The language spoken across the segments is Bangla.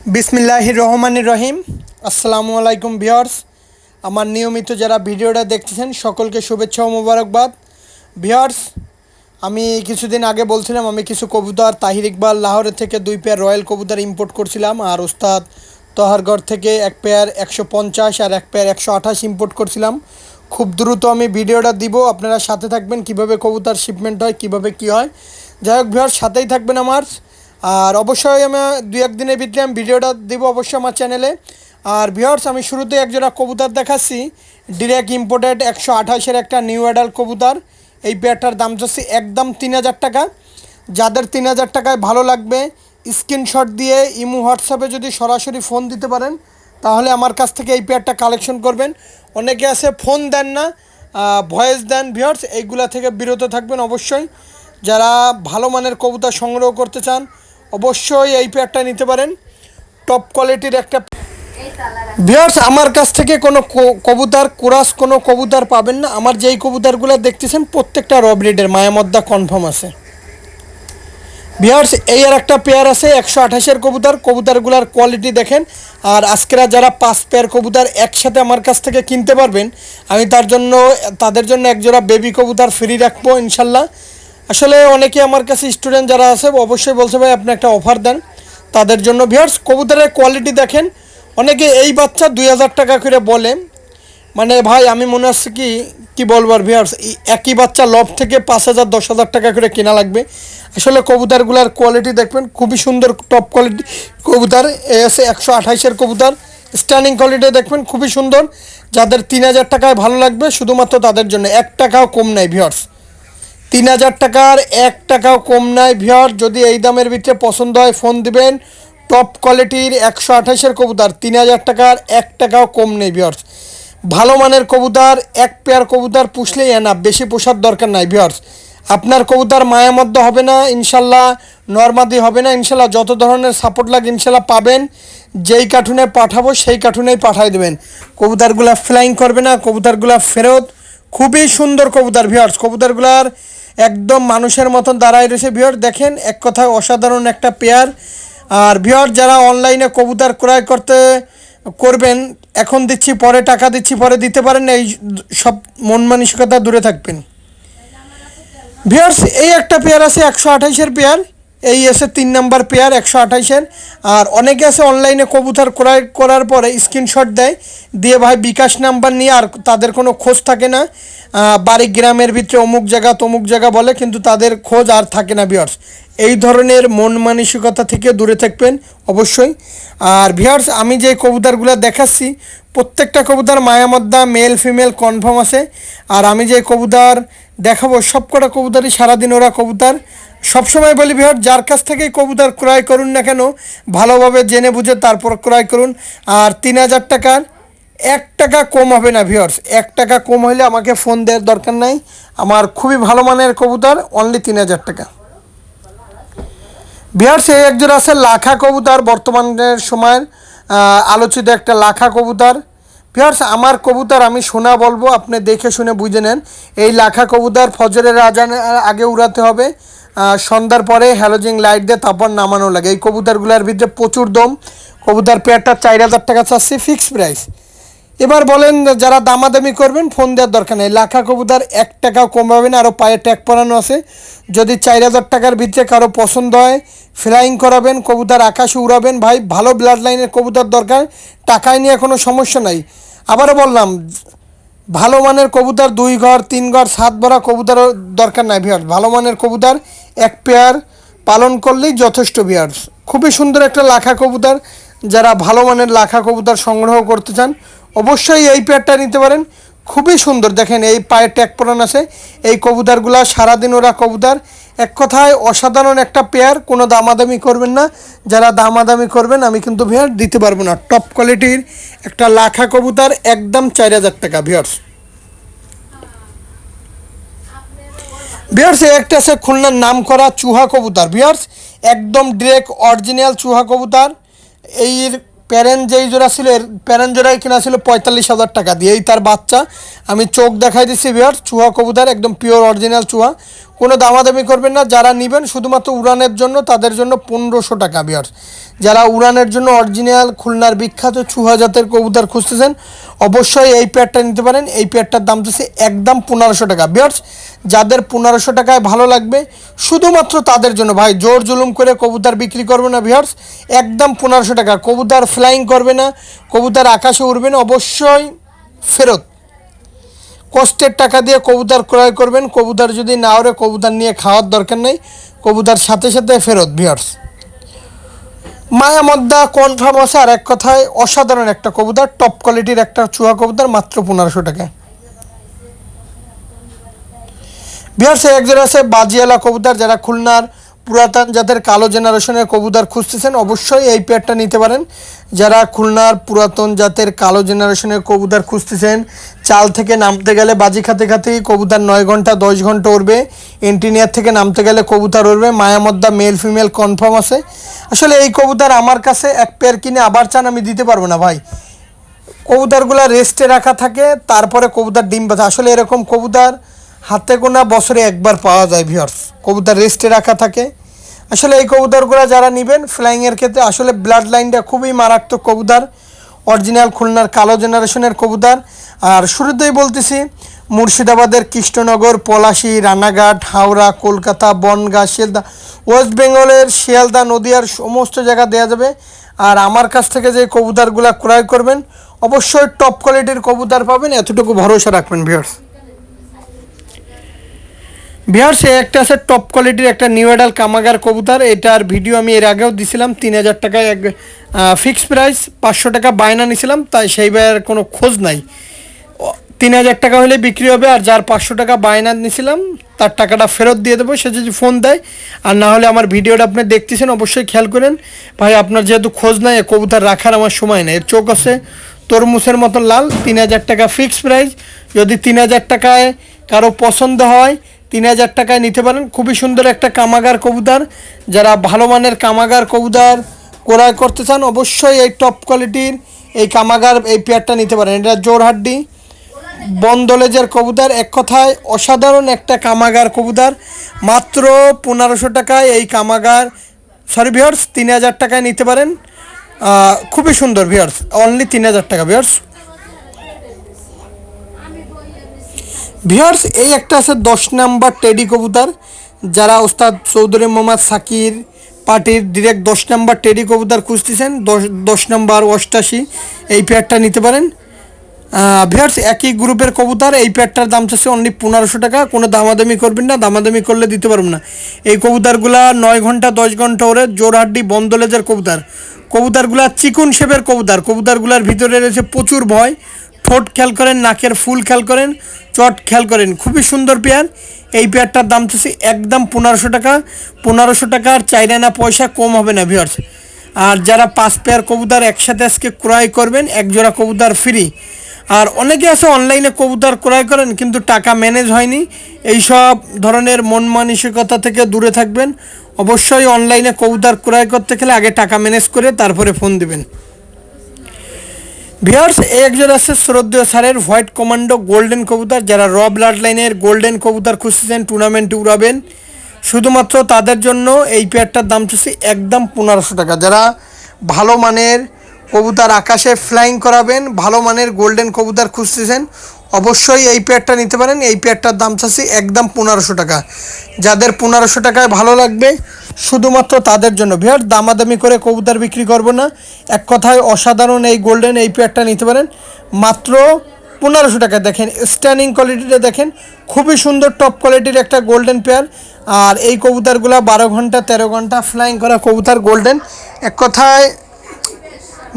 বিসমিল্লাহির রহমানির রহিম। আসসালামু আলাইকুম ভিওর্স আমার নিয়মিত যারা ভিডিওটা দেখতেছেন, সকলকে শুভেচ্ছা ও মোবারকবাদ। ভিওর্স আমি কিছুদিন আগে বলছিলাম, আমি কিছু কবুতর তাহির ইকবাল লাহোরের থেকে দুই পেয়ার রয়্যাল কবুতর ইম্পোর্ট করছিলাম আর ওস্তাদ তহারগড় থেকে এক পেয়ার একশো পঞ্চাশ আর এক পেয়ার একশো আঠাশ ইম্পোর্ট করছিলাম। খুব দ্রুত আমি ভিডিওটা দিব, আপনারা সাথে থাকবেন, কীভাবে কবুতর শিপমেন্ট হয়, কীভাবে কি হয়। যাই হোক ভিওর সাথেই থাকবেন আমার। আর অবশ্যই আমি দুই একদিনের ভিতরে আমি ভিডিওটা দিব অবশ্যই আমার চ্যানেলে আর ভিওর্স আমি শুরুতে একজোড়া কবুতর দেখাচ্ছি। ডিরেক্ট ইম্পোর্টেড একশো আঠাশের একটা নিউ অ্যাডাল্ট কবুতর। এই পেয়ারটার দাম যাচ্ছে একদম তিন হাজার টাকা। যাদের তিন হাজার টাকায় ভালো লাগবে স্ক্রিনশট দিয়ে ইমু, হোয়াটসঅ্যাপে যদি সরাসরি ফোন দিতে পারেন, তাহলে আমার কাছ থেকে এই পেয়ারটা কালেকশন করবেন। অনেকে আছে ফোন দেন না ভয়েস দেন। ভিওর্স এইগুলা থেকে বিরত থাকবেন অবশ্যই। যারা ভালো মানের কবুতর সংগ্রহ করতে চান অবশ্যই এই পেয়ারটা নিতে পারেন। টপ কোয়ালিটির একটা ভিওর্স আমার কাছ থেকে কোনো কবুতর কুরাস কোনো কবুতর পাবেন না। আমার যেই কবুতরগুলো দেখতেছেন প্রত্যেকটা রবরিডের মায়ামদ্দা কনফার্ম আছে। ভিওর্স এই আর একটা পেয়ার আছে একশো আঠাশের কবুতর। কবুতরগুলোর কোয়ালিটি দেখেন। আর আজকেরা যারা পাঁচ পেয়ার কবুতর একসাথে আমার কাছ থেকে কিনতে পারবেন আমি তার জন্য তাদের জন্য একজোড়া বেবি কবুতর ফ্রি রাখব ইনশাল্লাহ। আসলে অনেকে আমার কাছে স্টুডেন্ট যারা আছে, অবশ্যই বলছে, ভাই, আপনি একটা অফার দেন। তাদের জন্য ভিওর্স কবুতরের কোয়ালিটি দেখেন। অনেকে এই বাচ্চা দুই হাজার টাকা করে বলে মানে ভাই, আমি মনে হচ্ছে কি কি বলব আর ভিউয়ার্স একই বাচ্চা লব থেকে পাঁচ হাজার, দশ হাজার টাকা করে কেনা লাগবে। আসলে কবুতরগুলোর কোয়ালিটি দেখবেন, খুবই সুন্দর টপ কোয়ালিটি কবুতর এ আছে একশো আঠাইশের কবুতর স্ট্যান্ডিং কোয়ালিটি দেখবেন, খুবই সুন্দর। যাদের তিন হাজার টাকায় ভালো লাগবে, শুধুমাত্র তাদের জন্য, এক টাকাও কম নেই ভিউয়ার্স তিন হাজার টাকার এক টাকাও কম নাই ভিওর যদি এই দামের ভিতরে পছন্দ হয়, ফোন দিবেন। টপ কোয়ালিটির একশো আঠাশের কবুতর, তিন হাজার টাকার এক টাকাও কম নেই ভিওর্স ভালো মানের কবুতর, এক পেয়ার কবুতর পুষলেই এনা বেশি পোষার দরকার নাই ভিওর্স আপনার কবুতর মায়া মধ্য হবে না, ইনশাল্লাহ নর্মাদি হবে না, ইনশাল্লাহ যত ধরনের সাপোর্ট লাগে, ইনশাল্লাহ পাবেন। যেই কার্টুনে পাঠাবো, সেই কার্টুনেই পাঠাই দেবেন। কবুতরগুলা ফ্লাইং করবে না, কবুতরগুলা ফেরত। খুবই সুন্দর কবুতর ভিওর্স কবুতরগুলার একদম মানুষের মতন দাঁড়ায় রয়েছে। ভিওর দেখেন, এক কথায় অসাধারণ একটা পেয়ার আর ভিওর যারা অনলাইনে কবুতর ক্রয় করতে করবেন, এখন দিচ্ছি, পরে টাকা দিচ্ছি, পরে দিতে পারেন, এই সব মন মানসিকতা দূরে থাকবেন। ভিওর্স এই একটা পেয়ার আছে, একশো আঠাইশের পেয়ার এই এসে তিন নাম্বার পেয়ার, একশো আঠাইশের। আর অনেকে আছে অনলাইনে কবুতর ক্রয় করার পরে স্ক্রিনশট দেয়, দিয়ে ভাই বিকাশ নাম্বার নিয়ে আর তাদের কোনো খোঁজ থাকে না। বাড়ি গ্রামের ভিতরে অমুক জায়গা, তমুক জায়গা বলে, কিন্তু তাদের খোঁজ আর থাকে না ভিওর্স এই ধরনের মন মানসিকতা থেকে দূরে থাকবেন অবশ্যই। আর ভিওর্স আমি যে কবুতরগুলো দেখাচ্ছি, প্রত্যেকটা কবুতর মায়ামদ্দা মেল ফিমেল কনফার্ম আছে। আর আমি যে কবুতর দেখাবো সব কটা কবুতরই সারাদিন ওরা কবুতর সবসময় বলি ভিওর যার কাছ থেকেই কবুতর ক্রয় করুন না কেন, ভালোভাবে জেনে বুঝে তারপর ক্রয় করুন। আর তিন হাজার টাকার এক টাকা কম হবে না ভিওর্স এক টাকা কম হলে আমাকে ফোন দেওয়ার দরকার নাই। আমার খুবই ভালো মানের কবুতর অনলি তিন হাজার টাকা। বিহার, সে একজন আছে লাখা কবুতর বর্তমানের সময়ের আলোচিত একটা লাখা কবুতর। বিহার্স আমার কবুতর আমি শোনা বলব, আপনি দেখে শুনে বুঝে নেন। এই লাখা কবুতর ফজরের আজান আগে উড়াতে হবে। সন্ধ্যার পরে হ্যালোজিং লাইট দিয়ে তারপর নামানো লাগে। এই কবুতরগুলোর ভিতরে প্রচুর দম। কবুতর পেয়ারটা চার হাজার টাকা চাচ্ছে ফিক্স প্রাইস এবার বলেন, যারা দামাদামি করবেন ফোন দেওয়ার দরকার নেই। লাখা কবুতর এক টাকাও কম হবে না আরও পায়ে ট্যাগ পরানো আছে। যদি চার হাজার টাকার ভিতরে কারও পছন্দ হয় ফ্লাইং করাবেন, কবুতর আকাশে উড়াবেন, ভাই, ভালো ব্লাড লাইনের কবুতর দরকার। টাকায় নিয়ে কোনো সমস্যা নাই। আবারও বললাম ভালো মানের কবুতর, দুই ঘর, তিন ঘর, সাত ভরা কবুতরও দরকার নাই বিয়ার্স ভালো মানের কবুতর, এক পেয়ার পালন করলেই যথেষ্ট বিয়ার্স খুবই সুন্দর একটা লাখা কবুতর। যারা ভালো মানের লাখা কবুতর সংগ্রহ করতে চান, অবশ্যই এই পেয়ারটা নিতে পারেন। খুবই সুন্দর। দেখেন, এই পায়ে ট্যাগ পরান আছে। এই কবুতরগুলা সারাদিন ওরা কবুতর। এক কথায় অসাধারণ একটা পেয়ার, কোনো দামাদামি করবেন না। যারা দামাদামি করবেন, আমি কিন্তু ভিয়ার দিতে পারব না। টপ কোয়ালিটির একটা লাখা কবুতার, একদম চার হাজার টাকা ভিয়ার্স বিয়ার্স একটা আছে খুলনার নাম করা চুহা কবুতার বিয়ার্স একদম ডিরেক্ট অরিজিনাল চুহা কবুতার। এই প্যারেন্ট যেই জোড়া ছিল, এর প্যারেন্ট জোড়াই কিনা ছিল পঁয়তাল্লিশ হাজার টাকা দিয়ে এই তার বাচ্চা। আমি চোখ দেখাই দিচ্ছি বিহার চুহা কবুতর, একদম পিওর অরিজিনাল চুহা কোনো দামাদামি করবেন না, যারা নেবেন শুধুমাত্র উড়ানের জন্য, তাদের জন্য পনেরোশো টাকা বিহার যারা উড়ানের জন্য অরিজিনাল খুলনার বিখ্যাত চুহা জাতের কবুতর খুঁজতেছেন, অবশ্যই এই পেয়ারটা নিতে পারেন। এই পেয়ারটার দাম দিচ্ছে একদম পনেরোশো টাকা বিয়ার্স যাদের পনেরোশো টাকায় ভালো লাগবে, শুধুমাত্র তাদের জন্য। ভাই, জোর জুলুম করে কবুতর বিক্রি করবে না বিয়ার্স একদম পনেরোশো টাকা। কবুতর ফ্লাইং করবে না, কবুতর আকাশে উড়বে না, অবশ্যই ফেরত। কষ্টের টাকা দিয়ে কবুতর ক্রয় করবেন, কবুতর যদি না ওরে কবুতর নিয়ে খাওয়ার দরকার নেই, কবুতর সাথে সাথে ফেরত বিয়ার্স মায়া মদ্দা কনফার্ম আছে? আর এক কথায়, অসাধারণ একটা কবুতর টপ কোয়ালিটির একটা চুয়া কবুতর, মাত্র পনেরোশো টাকা বিহার্সে একজন আছে বাজিয়ালা কবুতর, যারা খুলনার পুরাতন জাতের কালো জেনারেশনের কবুতর খুঁজতেছেন, অবশ্যই এই পেয়ারটা নিতে পারেন। যারা খুলনার পুরাতন জাতের কালো জেনারেশনের কবুতর খুঁজতেছেন, চাল থেকে নামতে গেলে বাজি খাতে খাতেই কবুতর নয় ঘণ্টা, দশ ঘণ্টা উড়বে। এন্টিনিয়ার থেকে নামতে গেলে কবুতর উড়বে। মায়ামদ্দা মেল ফিমেল কনফার্ম আছে। আসলে এই কবুতর আমার কাছে এক পেয়ার কিনে আবার চান আমি দিতে পারব না ভাই। কবুতরগুলো রেস্টে রাখা থাকে, তারপরে কবুতর ডিম বাঁধা। আসলে এরকম কবুতর হাতে গোনা বছরে একবার পাওয়া যায় ভিওর্স কবুতর রেস্টে রাখা থাকে। আসলে এই কবুতরগুলো যারা নেবেন ফ্লাইংয়ের ক্ষেত্রে আসলে ব্লাড লাইনটা খুবই মারাত্মক কবুতর। অরিজিনাল খুলনার কালো জেনারেশনের কবুতর। আর শুরুতেই বলতেছি, মুর্শিদাবাদের কৃষ্ণনগর, পলাশী, রানাঘাট, হাওড়া, কলকাতা, বনগাঁ, শিয়ালদা, ওয়েস্ট বেঙ্গলের শিয়ালদা, নদিয়ার সমস্ত জায়গা দেওয়া যাবে। আর আমার কাছ থেকে যে কবুতরগুলো ক্রয় করবেন, অবশ্যই টপ কোয়ালিটির কবুতর পাবেন। এতটুকু ভরসা রাখবেন ভিউয়ার্স বিহার, সে একটা আছে টপ কোয়ালিটির একটা নিউ এডাল কামাগার কবুতর। এটার ভিডিও আমি এর আগেও দিছিলাম, তিন হাজার টাকায় এক ফিক্সড প্রাইস পাঁচশো টাকা বায়না নিছিলাম, তাই সেই কোনো খোঁজ নাই। তিন হাজার টাকা হলে বিক্রি হবে, আর যার পাঁচশো টাকা বায়না নিছিলাম, তার টাকাটা ফেরত দিয়ে দেবো, সে যদি ফোন দেয়। আর না হলে আমার ভিডিওটা আপনি দেখতেছেন, অবশ্যই খেয়াল করেন। ভাই, আপনার যেহেতু খোঁজ নাই কবুতর রাখার আমার সময় নেই। এর চোখ আছে তরমুজের মতো লাল, তিন হাজার টাকা ফিক্সড প্রাইস যদি তিন হাজার টাকায় কারও পছন্দ হয় তিন হাজার টাকায় নিতে পারেন। খুবই সুন্দর একটা কামাগার কবুতর। যারা ভালো মানের কামাগার কবুতর ক্রয় করতে চান, অবশ্যই এই টপ কোয়ালিটির এই কামাগার, এই পেয়ারটা নিতে পারেন। এটা জোরহাড্ডি বন্দলেজের কবুতর। এক কথায় অসাধারণ একটা কামাগার কবুতর। মাত্র পনেরোশো টাকায় এই কামাগার সরি ভিয়ার্স তিন হাজার টাকায় নিতে পারেন। খুবই সুন্দর ভিয়ার্স অনলি তিন হাজার টাকা ভিয়ার্স ভিয়ার্স এই একটা আছে দশ নাম্বার টেডি কবুতর। যারা ওস্তাদ চৌধুরী মোহাম্মদ সাকির পার্টির ডিরেক্ট দশ নাম্বার টেডি কবুতর খুঁজতেছেন, দশ দশ নাম্বার অষ্টাশি, এই পেয়ারটা নিতে পারেন। ভিয়ার্স একই গ্রুপের কবুতর, এই পেয়ারটার দাম চাচ্ছে অনলি পনেরোশো টাকা, কোনো দামাদামি করবেন না, দামাদামি করলে দিতে পারবেন না। এই কবুতরগুলা নয় ঘণ্টা, দশ ঘণ্টা ওরে জোরহাড্ডি বন্দলেজের কবুতর। কবুতরগুলা চিকুন শেপের কবুতর, কবুতরগুলার ভিতরে রয়েছে প্রচুর ভয়। ঠোঁট খেয়াল করেন, নাকের ফুল খেয়াল করেন, চট খেয়াল করেন। খুবই সুন্দর পেয়ার। এই পেয়ারটার দাম চাচ্ছি একদম পনেরোশো টাকা। পনেরোশো টাকার চাইলে না পয়সা কম হবে না ভিওর্স আর যারা পাঁচ পেয়ার কবুতর একসাথে আজকে ক্রয় করবেন, এক জোড়া কবুতর ফ্রি আর অনেকে আছে অনলাইনে কবুতর ক্রয় করেন, কিন্তু টাকা ম্যানেজ হয়নি। এই সব ধরনের মন মানসিকতা থেকে দূরে থাকবেন। অবশ্যই অনলাইনে কবুতর ক্রয় করতে গেলে আগে টাকা ম্যানেজ করে তারপরে ফোন দিবেন। ভিয়ার্স একজন আছে শ্রদ্ধেয় স্যারের, হোয়াইট কমান্ডো গোল্ডেন কবুতর, যারা র ব্লাড লাইনের গোল্ডেন কবুতর খুঁজতেছেন, টুর্নামেন্টে উড়াবেন। শুধুমাত্র তাদের জন্য এই পেয়ারটার দাম চলছে একদম পনেরোশো টাকা। যারা ভালো মানের কবুতর আকাশে ফ্লাইং করাবেন, ভালো মানের গোল্ডেন কবুতর খুঁজতেছেন। অবশ্যই এই পেয়ারটা নিতে পারেন। এই পেয়ারটার দাম চাচ্ছি একদম পনেরোশো টাকা। যাদের পনেরোশো টাকায় ভালো লাগবে, শুধুমাত্র তাদের জন্য। ভিয়ার দামাদামি করে কবুতর বিক্রি করব না। এক কথায় অসাধারণ এই গোল্ডেন এই পেয়ারটা নিতে পারেন। মাত্র পনেরোশো টাকা দেখেন স্ট্যান্ডিং কোয়ালিটিটা দেখেন। খুবই সুন্দর টপ কোয়ালিটির একটা গোল্ডেন পেয়ার আর এই কবুতরগুলো বারো ঘণ্টা, তেরো ঘণ্টা ফ্লাইং করা কবুতর গোল্ডেন এক কথায়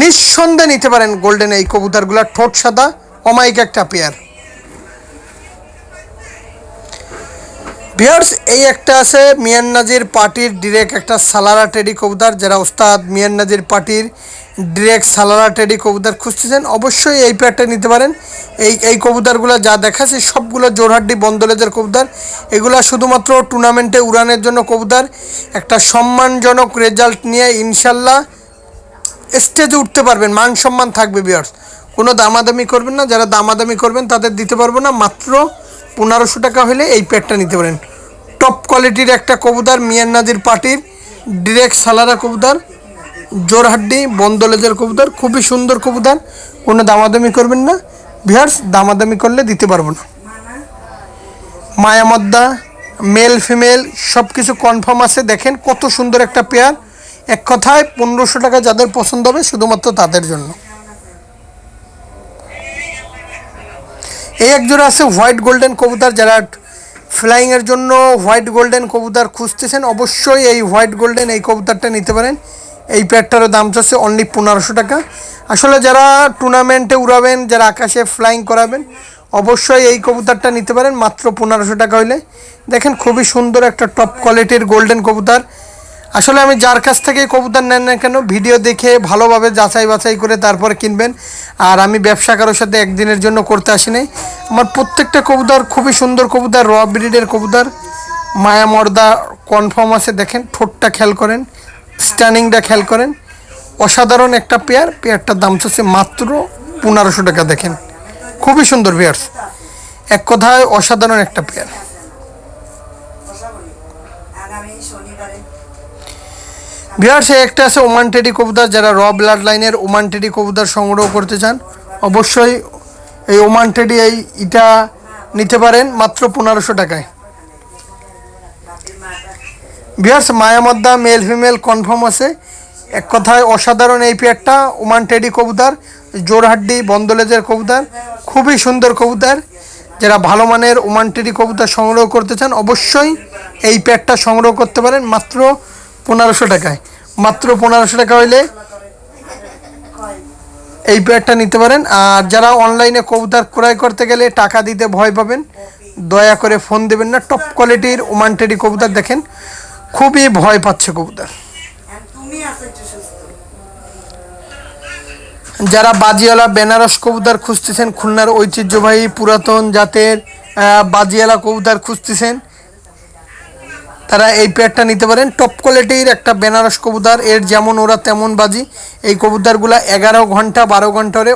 নিঃসন্দেহে নিতে পারেন গোল্ডেন এই কবুতরগুলো, ঠোঁট সাদা, অমায়িক একটা পেয়ার ভিয়ার্স এই একটা আছে মিয়ান নাজির পার্টির ডিরেক্ট একটা সালারা টেডি কবুতর। যারা ওস্তাদ মিয়ান নাজির পার্টির ডিরেক্ট সালারা টেডি কবুতর খুঁজতেছেন, অবশ্যই এই পেয়ারটা নিতে পারেন। এই এই কবুতরগুলো যা দেখাচ্ছে সবগুলো জোরহাড্ডি বন্দলেজের কবুতর। এগুলো শুধুমাত্র টুর্নামেন্টে উড়ানের জন্য কবুতর। একটা সম্মানজনক রেজাল্ট নিয়ে ইনশাল্লাহ স্টেজে উঠতে পারবেন, মান সম্মান থাকবে বিয়ার্স কোনো দামাদামি করবেন না, যারা দামাদামি করবেন তাদের দিতে পারব না, মাত্র পনেরোশো টাকা হলে এই প্যাডটা নিতে পারেন। টপ কোয়ালিটির একটা কবুতর, মিয়ান নাজির পার্টির ডিরেক্ট সালারা কবুতর, জোরহাড্ডি, বন্দলেজের কবুতর, খুবই সুন্দর কবুতর, কোনো দামাদামি করবেন না। ভিয়ার্স দামাদামি করলে দিতে পারব না। মায়ামদ্দা মেল ফিমেল সব কিছু কনফার্ম আছে, দেখেন কত সুন্দর একটা পেয়ার এক কথায় পনেরোশো টাকা যাদের পছন্দ হবে শুধুমাত্র তাদের জন্য। এই এক জোড়া আছে হোয়াইট গোল্ডেন কবুতর, যারা ফ্লাইংয়ের জন্য হোয়াইট গোল্ডেন কবুতর খুঁজতেছেন, অবশ্যই এই হোয়াইট গোল্ডেন এই কবুতরটা নিতে পারেন। এই প্যাডটারও দাম চাচ্ছে অনলি পনেরোশো টাকা। আসলে যারা টুর্নামেন্টে উড়াবেন, যারা আকাশে ফ্লাইং করাবেন, অবশ্যই এই কবুতরটা নিতে পারেন, মাত্র পনেরোশো টাকা হইলে। দেখেন খুবই সুন্দর একটা টপ কোয়ালিটির গোল্ডেন কবুতর। আসলে আমি যার কাছ থেকে কবুতর নেন না কেন, ভিডিও দেখে ভালোভাবে যাচাই বাছাই করে তারপর কিনবেন। আর আমি ব্যবসা কারোর সাথে একদিনের জন্য করতে আসি নাই। আমার প্রত্যেকটা কবুতর খুবই সুন্দর কবুতর র ব্রিডের কবুতর। মায়া মর্দা কনফার্ম আছে, দেখেন, ঠোঁটটা খেয়াল করেন স্ট্যান্ডিংটা খেয়াল করেন। অসাধারণ একটা পেয়ার পেয়ারটার দাম চাচ্ছে মাত্র পনেরোশো টাকা, দেখেন। খুবই সুন্দর পেয়ার এক কথায় অসাধারণ একটা পেয়ার বিহার্সে একটা আছে ওমান টেডি কবুতর, যারা র ব্লাড লাইনের ওমান টেডি কবুতর সংগ্রহ করতে চান, অবশ্যই এই ওমান টেডি এই ইটা নিতে পারেন মাত্র পনেরোশো টাকায়। বিহার্স মায়ামদ্দা মেল ফিমেল কনফার্ম আছে। এক কথায় অসাধারণ এই পেয়ারটা, ওমান টেডি কবুতর, জোরহাড্ডি বন্দলেজের কবুতর, খুবই সুন্দর কবুতর। যারা ভালো মানের ওমান টেডি কবুতর সংগ্রহ করতে চান, অবশ্যই এই প্যাডটা সংগ্রহ করতে পারেন মাত্র পনেরোশো টাকায়। মাত্র পনেরোশো টাকা হইলে এই প্যাডটা নিতে পারেন। আর যারা অনলাইনে কবুতর ক্রয় করতে গেলে টাকা দিতে ভয় পাবেন, দয়া করে ফোন দেবেন না। টপ কোয়ালিটির ওমান টেডি কবুতর দেখেন, খুবই ভয় পাচ্ছে কবুতর। যারা বাজিওয়ালা বেনারস কবুতর খুঁজতেছেন, খুলনার ঐতিহ্যবাহী পুরাতন জাতের বাজিওয়ালা কবুতর খুঁজতেছেন তারা এই পেয়ারটা নিতে পারেন। টপ কোয়ালিটির একটা বেনারস কবুতর, এর যেমন ওরা তেমন বাজি। এই কবুতরগুলো এগারো ঘণ্টা, বারো ঘণ্টা করে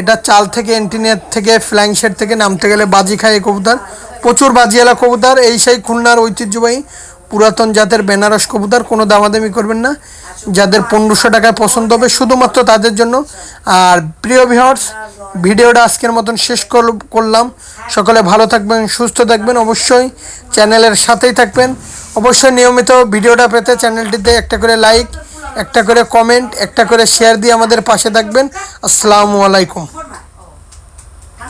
এটা চাল থেকে এন্টিনিয়ার থেকে ফ্ল্যাং শেড থেকে নামতে গেলে বাজি খায় এই কবুতর। প্রচুর বাজিওয়ালা কবুতর, এই সেই খুলনার ঐতিহ্যবাহী পুরাতন জাতের বেনারস কবুতর, কোনো দামাদামি করবেন না। যাদের পনেরোশো টাকায় পছন্দ হবে শুধুমাত্র তাদের জন্য। আর প্রিয় ভিহর্স ভিডিওটা আজকের মতন শেষ করল- করলাম। সকলে ভালো থাকবেন, সুস্থ থাকবেন। অবশ্যই চ্যানেলের সাথেই থাকবেন। অবশ্যই নিয়মিত ভিডিওটা পেতে চ্যানেলটিতে একটা করে লাইক একটা করে কমেন্ট একটা করে শেয়ার দিয়ে আমাদের পাশে থাকবেন। আসসালামু আলাইকুম।